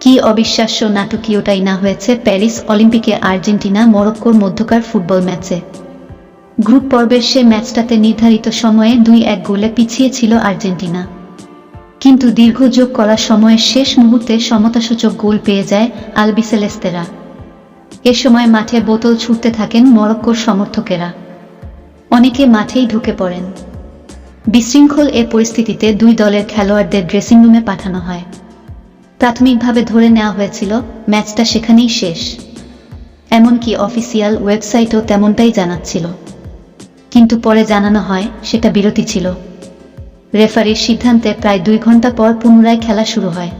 কি অবিশ্বাস্য নাটকীয়টাই না হয়েছে প্যারিস, অলিম্পিকে আর্জেন্টিনা, মরক্কোর মধ্যকার ফুটবল ম্যাচে। গ্রুপ পর্বের সে ম্যাচটাতে নির্ধারিত সময়ে দুই এক গোলে পিছিয়ে ছিল আর্জেন্টিনা। কিন্তু দীর্ঘ যোগ করার সময়ের শেষ মুহূর্তে সমতাসূচক গোল পেয়ে যায় আলবিসেলেস্তেরা। এ সময় মাঠে বোতল ছুটতে থাকেন মরক্কোর সমর্থকেরা। অনেকে মাঠেই ঢুকে পড়েন। বিশৃঙ্খল এ পরিস্থিতিতে দুই দলের খেলোয়াড়দের ড্রেসিং রুমে পাঠানো হয়। প্রাথমিকভাবে ধরে নেওয়া হয়েছিল, ম্যাচটা সেখানেই শেষ। এমনকি অফিসিয়াল ওয়েবসাইটও তেমনটাই জানাচ্ছিল। কিন্তু পরে জানানো হয়, সেটা বিরতি ছিল। রেফারির সিদ্ধান্তে প্রায় দুই ঘণ্টা পর পুনরায় খেলা শুরু হয়।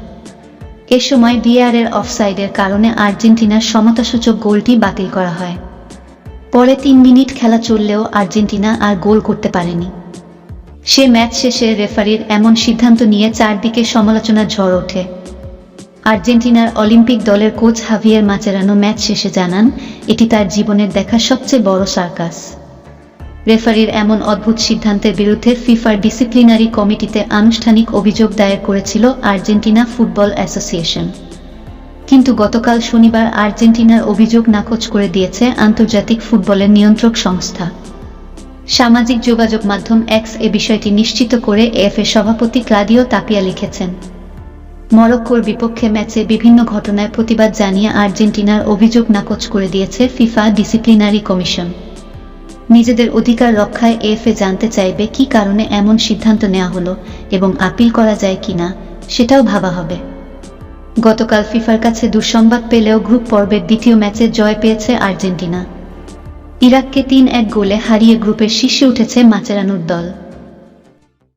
এ সময় বিআরের অফসাইডের কারণে আর্জেন্টিনার সমতাসূচক গোলটি বাতিল করা হয়। পরে তিন মিনিট খেলা চললেও আর্জেন্টিনা আর গোল করতে পারেনি। সে ম্যাচ শেষে রেফারির এমন সিদ্ধান্ত নিয়ে চারদিকে সমালোচনার ঝড় ওঠে। আর্জেন্টিনার অলিম্পিক দলের কোচ হাভিয়ার মাচেরানো ম্যাচ শেষে জানান, এটি তার জীবনের দেখা সবচেয়ে বড় সার্কাস। রেফারির এমন অদ্ভুত সিদ্ধান্তের বিরুদ্ধে ফিফার ডিসিপ্লিনারি কমিটিতে আনুষ্ঠানিক অভিযোগ দায়ের করেছিল আর্জেন্টিনা ফুটবল অ্যাসোসিয়েশন। কিন্তু গতকাল শনিবার আর্জেন্টিনার অভিযোগ নাকচ করে দিয়েছে আন্তর্জাতিক ফুটবলের নিয়ন্ত্রক সংস্থা। সামাজিক যোগাযোগ মাধ্যম এক্স এ বিষয়টি নিশ্চিত করে এফএ সভাপতি ক্লাদিও তাপিয়া লিখেছেন। মরক্কোর বিপক্ষে ম্যাচে বিভিন্ন ঘটনায় প্রতিবাদ জানিয়ে আর্জেন্টিনার অভিযোগ নাকচ করে দিয়েছে ফিফা ডিসিপ্লিনারি কমিশন। নিজেদের অধিকার রক্ষায় এফএ জানতে চাইবে কি কারণে এমন সিদ্ধান্ত নেওয়া হলো এবং আপিল করা যায় কিনা, সেটাও ভাবা হবে। গতকাল ফিফার কাছে দুঃসংবাদ পেলেও গ্রুপ পর্বের দ্বিতীয় ম্যাচে জয় পেয়েছে আর্জেন্টিনা। ইরাককে তিন এক গোলে হারিয়ে গ্রুপের শীর্ষে উঠেছে মাচেরানোর দল।